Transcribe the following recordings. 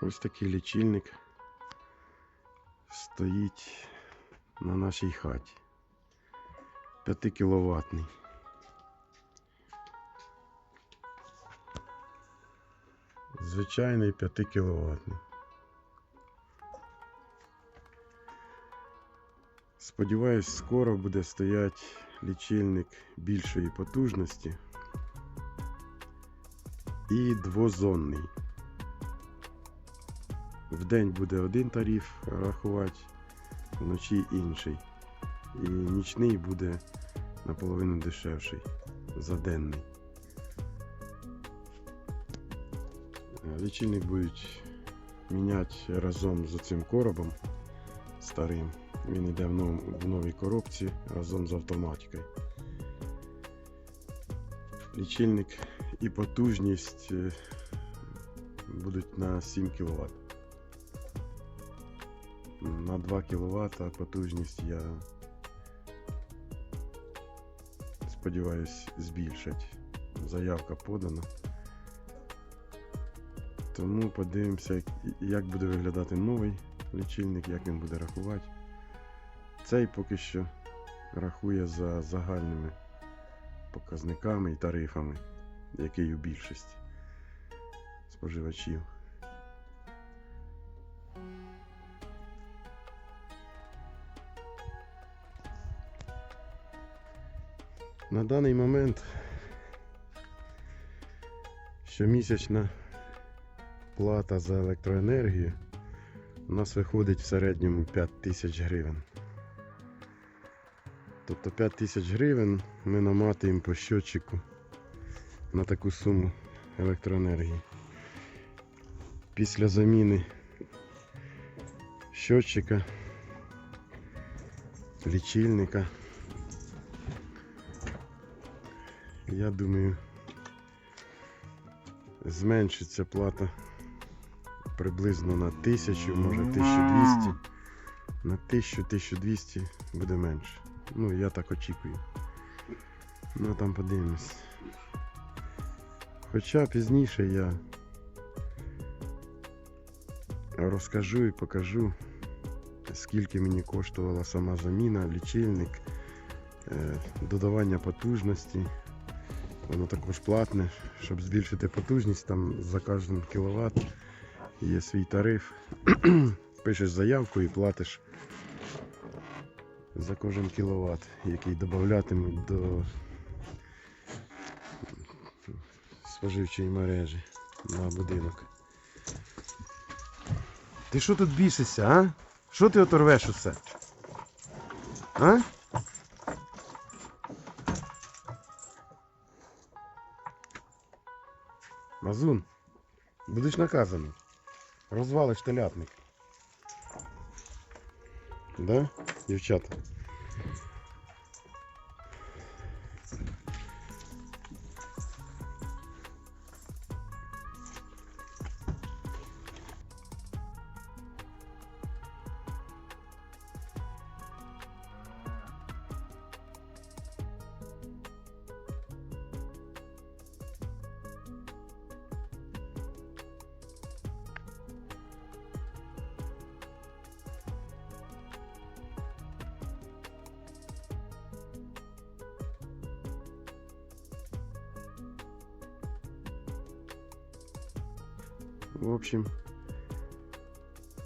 Ось такий лічильник стоїть на нашій хаті. 5 кіловатний. Звичайний 5 кіловатний. Сподіваюсь, скоро буде стояти лічильник більшої потужності і двозонний. Вдень буде один тариф рахувати, вночі інший. І нічний буде наполовину дешевший за денний. Е, Лічильник будуть міняти разом з цим коробом старим. Він йде в, нов, в новій коробці разом з автоматикою. Лічильник і потужність е, будуть на 7 кВт. На 2 кВт потужність я сподіваюсь збільшать. Заявка подана. Тому подивимося, як- буде виглядати новий лічильник, як він буде рахувати. Цей поки що рахує за загальними показниками і тарифами, який у більшості споживачів. На даний момент щомісячна плата за електроенергію у нас виходить в середньому 5 тисяч гривень. Тобто 5 тисяч гривень ми наматуємо по щотчику на таку суму електроенергії. Після заміни щотчика, лічильника. Я думаю, зменшиться плата приблизно на 1000, може 1200. На 1000-1200 буде менше. Ну, я так очікую. Ну, там подивимось. Хоча пізніше я розкажу і покажу, скільки мені коштувала сама заміна, лічильник, е, додавання потужності. Воно також платне, щоб збільшити потужність, там за кожен кіловат є свій тариф. Пишеш заявку і платиш за кожен кіловат, який додатимуть до споживчої мережі на будинок. Ти що тут бісишся, а? Що ти оторвеш усе? А? Мазун, будеш наказаний. Розвалиш телятник. Да, дівчата? В общем,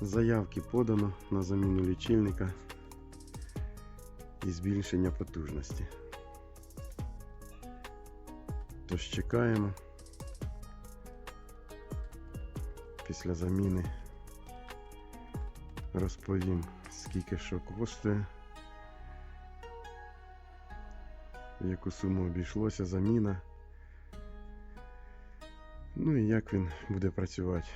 заявки подано на заміну лічильника і збільшення потужності. Тож чекаємо. Після заміни розповім, скільки що коштує, яку суму обійшлося заміна. Ну і як він буде працювати